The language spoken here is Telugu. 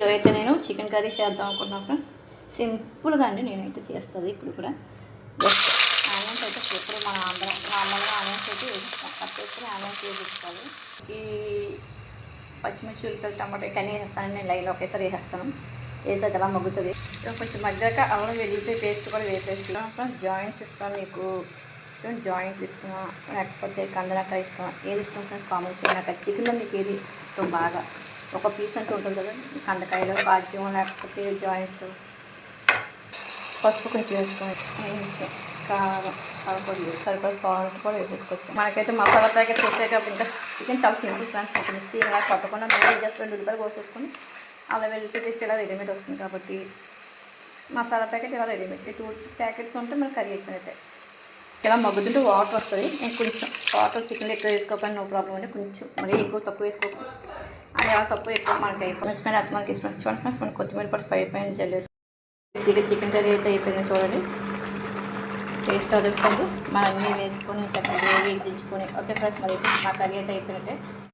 ఈరోజు అయితే నేను చికెన్ కర్రీ చేద్దాం అనుకుంటున్నాను ఫ్రెండ్స్ సింపుల్గా అండి నేనైతే చేస్తుంది ఇప్పుడు కూడా. జస్ట్ ఆనియన్స్ అయితే ఎప్పుడు మన ఆంధ్ర నార్మల్గా ఆనియన్స్ అయితే వేసిస్తాం కట్ చేసుకుని ఆనియన్స్ వేసిస్తాను ఈ పచ్చిమిర్చి ఉల్లిపాయలు టమాటా కానీ వేస్తాను. నేను లైన్ ఒకేసారి వేసేస్తాను. వేసేది అలా మగ్గుతుంది. కొంచెం మగ్గాక అల్లం వెల్లుల్లిపాయ పేస్ట్ కూడా వేసేస్తున్నాను ఫ్రెండ్స్ జాయింట్స్ ఇస్తాను మీకు. జాయింట్స్ ఇస్తున్నా. లేకపోతే కందనకాయ ఇస్తాం ఏది ఇస్తాం ఫ్రెండ్స్ కామన్ నాకు చికెన్లో మీకు ఏది ఇష్టం బాగా ఒక పీస్ అంటూ ఉంటుంది కదా కందకాయలో బాధ్యం లేకపోతే జాయింట్స్. పసుపు కొంచెం వేసుకొని కారం కారపొడి సరిపడా సాల్ట్ కూడా వేసేసుకోవచ్చు మనకైతే మసాలా ప్యాకెట్ వచ్చేటప్పుడు ఇంకా చికెన్ చాలా సింపుల్ ఫ్రెండ్స్. మిక్సీ ఇలా కొట్టకుండా మళ్ళీ జస్ట్ రెండు ఉల్లిపాయలు కోసేసుకొని అలా వెళ్తే పేస్ట్ ఇలా రెడీమేడ్ వస్తుంది కాబట్టి మసాలా ప్యాకెట్ ఇలా రెడీమేడ్ టూ ప్యాకెట్స్ ఉంటే మనకి కర్రీ అయిపోయినట్టే. ఇలా మగ్గుతుంటే వాటర్ వస్తుంది. నేను కొంచెం వాటర్ చికెన్ ఎక్కువ వేసుకోకపోయినా నో ప్రాబ్లం అండి. కొంచెం మరీ ఎక్కువ తక్కువ వేసుకోకు. అది ఎలా తక్కువ ఎక్కువ మనకి అయిపోయింది స్మెల్ అది మనకి ఇష్టం చూడండి ఫ్రెండ్స్ మనం కొత్తిమీర పట్టు పై పైన జల్లేసి ఈజీగా చికెన్ కర్రీ అయితే అయిపోయింది చూడండి. టేస్ట్ అదుస్తుంది మనం అన్నీ వేసుకొని చక్కగా వేగి దించుకొని. ఓకే ఫ్రెండ్స్ మరి మా కర్రీ అయితే అయిపోయినట్టే.